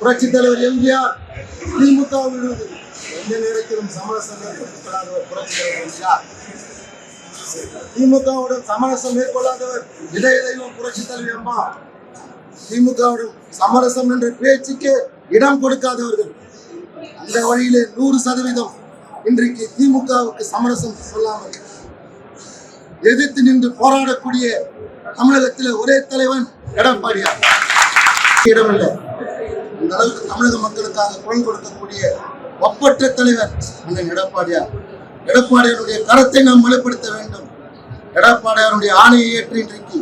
புரட்சி தலைவர் எம்ஜிஆர் திமுக விடுவது. எந்த நேரத்திலும் சமரசம் புரட்சி தலைவர் எம்ஜிஆர். திமுகவுடன் சமரசம் மேற்கொள்ளாதவர் இதய தெய்வம் புரட்சி தலைவி அம்மா. திமுகவுடன் சமரசம் என்ற பேச்சுக்கு இடம் கொடுக்காதவர்கள். அந்த வழியிலே நூறு சதவீதம் இன்றைக்கு திமுகவுக்கு சமரசம் சொல்லாமல் எதிர்த்து நின்று போராடக்கூடிய தமிழகத்தில் ஒரே தலைவன் எடப்பாடியார். இடமில்லை அந்த அளவுக்கு தமிழக மக்களுக்காக குரல் கொடுக்கக்கூடிய ஒப்பற்ற தலைவர் அண்ணன் எடப்பாடியார். எடப்பாடியாருடைய கரத்தை நாம் வலுப்படுத்த வேண்டும். எடப்பாடியாருடைய ஆணையை ஏற்று இன்றைக்கு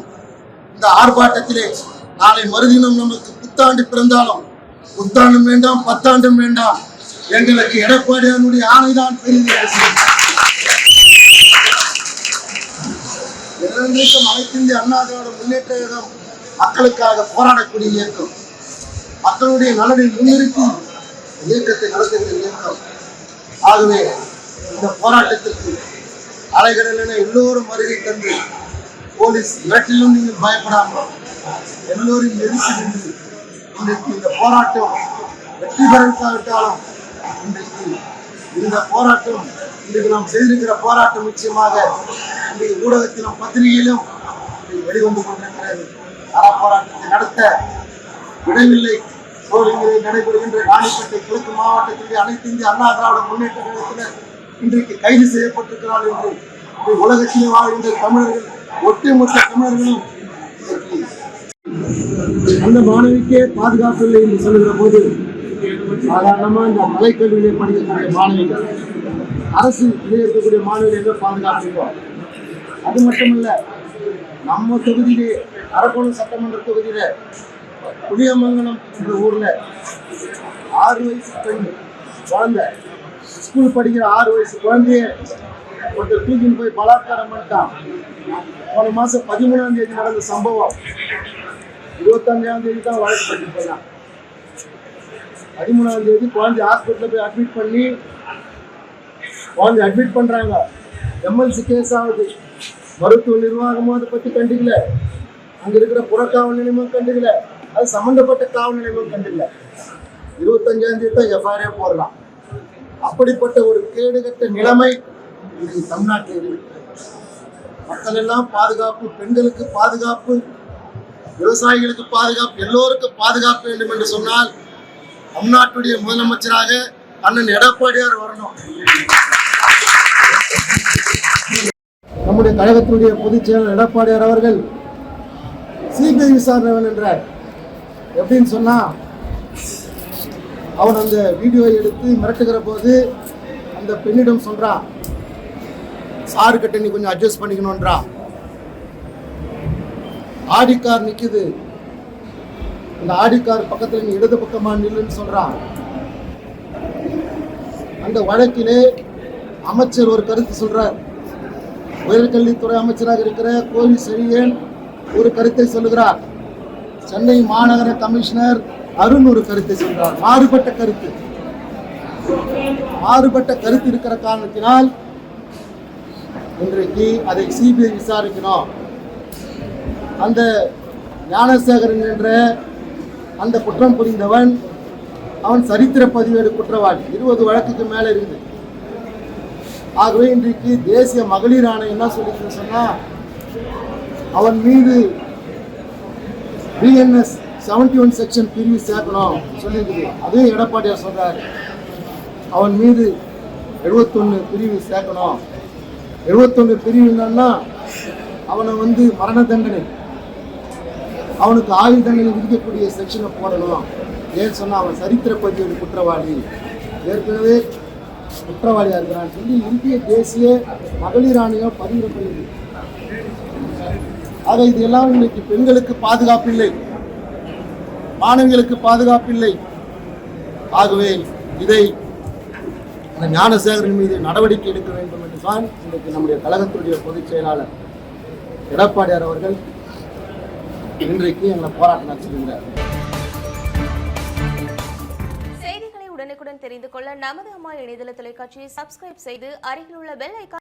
இந்த ஆர்ப்பாட்டத்திலே நாளை மறுதினம் நமக்கு புத்தாண்டு பிறந்தாலும் புத்தாண்டும் வேண்டாம் பத்தாண்டும் வேண்டாம். எங்களுக்கு எடப்பாடியாருடைய ஆணைதான் பெரிய இரண்டிற்கும் அனைத்து இந்திய அண்ணா திராவிட முன்னேற்ற கழகம் மக்களுக்காக போராடக்கூடிய இயக்கம். மக்களுடைய நலனை முன்னிறுத்தி இயக்கத்தை நடத்துகிற இயக்கம். ஆகவே இந்த போராட்டத்திற்கு அலைகடல் எல்லோரும் வருகை தந்து போலீஸ் இவற்றிலும் நீங்கள் பயப்படாமல் எல்லோரும் எதிர்த்து நின்று இன்றைக்கு இந்த போராட்டம் வெற்றி பெறாவிட்டாலும் இன்றைக்கு இந்த போராட்டம் இன்றைக்கு நாம் செய்திருக்கிற போராட்டம் நிச்சயமாக இன்றைக்கு ஊடகத்திலும் பத்திரிகையிலும் வெளிவந்து கொண்டிருக்கிறது. அறப்போராட்டத்தை நடத்த விடவில்லை சோழங்களில் நடைபெறுகின்ற ராணிப்பேட்டை கிழக்கு மாவட்டத்திலே அனைத்து இந்திய அண்ணா திராவிட முன்னேற்ற கழகத்தில் இன்றைக்கு கைது செய்யப்பட்டிருக்கிறார் என்று உலகத்திலே வாழ்கின்ற தமிழர்கள் ஒட்டுமொத்த தமிழர்களும் அந்த மாணவிக்கே பாதுகாப்பு இல்லை என்று சொல்லுகிற போது சாதாரணமா இந்த மலைக்கல்வியிலே படிக்கக்கூடிய மாணவிகள் அரசு இருக்கக்கூடிய மாணவிகள் எங்க பாதுகாப்பு அது மட்டுமல்ல நம்ம தொகுதியிலே அரக்கோணம் சட்டமன்ற தொகுதியில புளியமங்கலம் என்ற ஊர்ல ஆறு வயசு பெண் குழந்தை. ஸ்கூல் படிக்கிற ஆறு வயசு குழந்தைய ஒருத்தர் தூக்கின்னு போய் பலாத்காரம் பண்ணிட்டான். போன மாசம் பதிமூணாம் தேதி நடந்த சம்பவம். இருபத்தஞ்சாம் தேதி தான் வழக்கு பண்ணி பண்ணான். பதிமூணாம் தேதி குழந்தை ஹாஸ்பிட்டலில் போய் அட்மிட் பண்ணி குழந்தை அட்மிட் பண்றாங்க. எம்எல்சி கேஸ் ஆகுது. மருத்துவ நிர்வாகமும் அதை பத்தி கண்டுக்கல. அங்க இருக்கிற புறக்காவல் நிலையமும் கண்டுக்கல. அது சம்பந்தப்பட்ட காவல் நிலையமும் கண்டுக்கல இருபத்தஞ்சாம் தேதி தான் எஃப்ஆர்ஏ போடலாம். அப்படிப்பட்ட ஒரு கேடுகட்ட நிலைமை இன்றைக்கு தமிழ்நாட்டில் இருக்கு மக்கள் எல்லாம் பாதுகாப்பு பெண்களுக்கு பாதுகாப்பு விவசாயிகளுக்கு பாதுகாப்பு எல்லோருக்கும் பாதுகாப்பு வேண்டும் என்று சொன்னால் தமிழ்நாட்டுடைய முதலமைச்சராக அண்ணன் எடப்பாடியார் வரணும். நம்முடைய கழகத்தினுடைய பொதுச் செயலர் எடப்பாடியார் அவர்கள் சிபிஐ விசாரணை என்றார் எப்படின்னு சொன்னா அவன் அந்த வீடியோவை எடுத்து மிரட்டுகிற போது அந்த பெண்ணிடம் சொல்றான் சாரு கிட்ட நீ கொஞ்சம் அட்ஜஸ்ட் பண்ணிக்கணுன்றா ஆடி கார் நிக்குது. அந்த ஆடி கார் பக்கத்துல நீ இடது பக்கமா நில்லுன்னு சொல்றான் அந்த வழக்கிலே அமைச்சர் ஒரு கருத்து சொல்றார். உயர்கல்வித்துறை அமைச்சராக இருக்கிற கோவில் செழியன் ஒரு கருத்தை சொல்லுகிறார். சென்னை மாநகர கமிஷனர் அருண் ஒரு கருத்தை சொல்றார். மாறுபட்ட கருத்து. மாறுபட்ட கருத்து இருக்கிற காரணத்தினால் இன்றைக்கு அதை சிபிஐ விசாரிக்கணும். அந்த ஞானசேகரன் என்ற அந்த குற்றம் புரிந்தவன் அவன் சரித்திர பதிவேடு குற்றவாளி. இருபது வழக்குக்கு மேல இருந்து. ஆகவே இன்றைக்கு தேசிய மகளிர் ஆணையம் என்ன சொல்லிட்டு சொன்னா அவன் மீது பிஎன்எஸ் செவன்டி ஒன் செக்ஷன் பிரிவு சேர்க்கணும் சொல்லியிருக்குது. அதே எடப்பாடியார் சொல்கிறார் அவன் மீது எழுபத்தொன்று பிரிவு சேர்க்கணும். எழுபத்தொன்று பிரிவு என்னன்னா அவனை வந்து மரண தண்டனை அவனுக்கு ஆயுள் தண்டனை விதிக்கக்கூடிய செக்ஷனை போடணும். ஏன்னு சொன்னால் அவன் சரித்திர பதிவேடு குற்றவாளி. ஏற்கனவே குற்றவாளியாக இருக்கிறான்னு சொல்லி இந்திய தேசிய மகளிர் ஆணையம் பதிவு பண்ணுது ஆக இது எல்லாம் இன்னைக்கு பெண்களுக்கு பாதுகாப்பு இல்லை மாணவிகளுக்கு பாதுகாப்பு இல்லை ஆகவே இதை அந்த ஞானசேகரின் மீது நடவடிக்கை எடுக்க வேண்டும் என்று தான் இன்றைக்கு நம்முடைய கழகத்துடைய பொதுச் செயலாளர் எடப்பாடியார் அவர்கள் இன்றைக்கு எங்களை போராட்டம் நடத்திருக்கிறார் செய்திகளை உடனுக்குடன் தெரிந்து கொள்ள நமது அம்மா இணையதள தொலைக்காட்சியை சப்ஸ்கிரைப் செய்து அருகில் உள்ள பெல் ஐக்கான்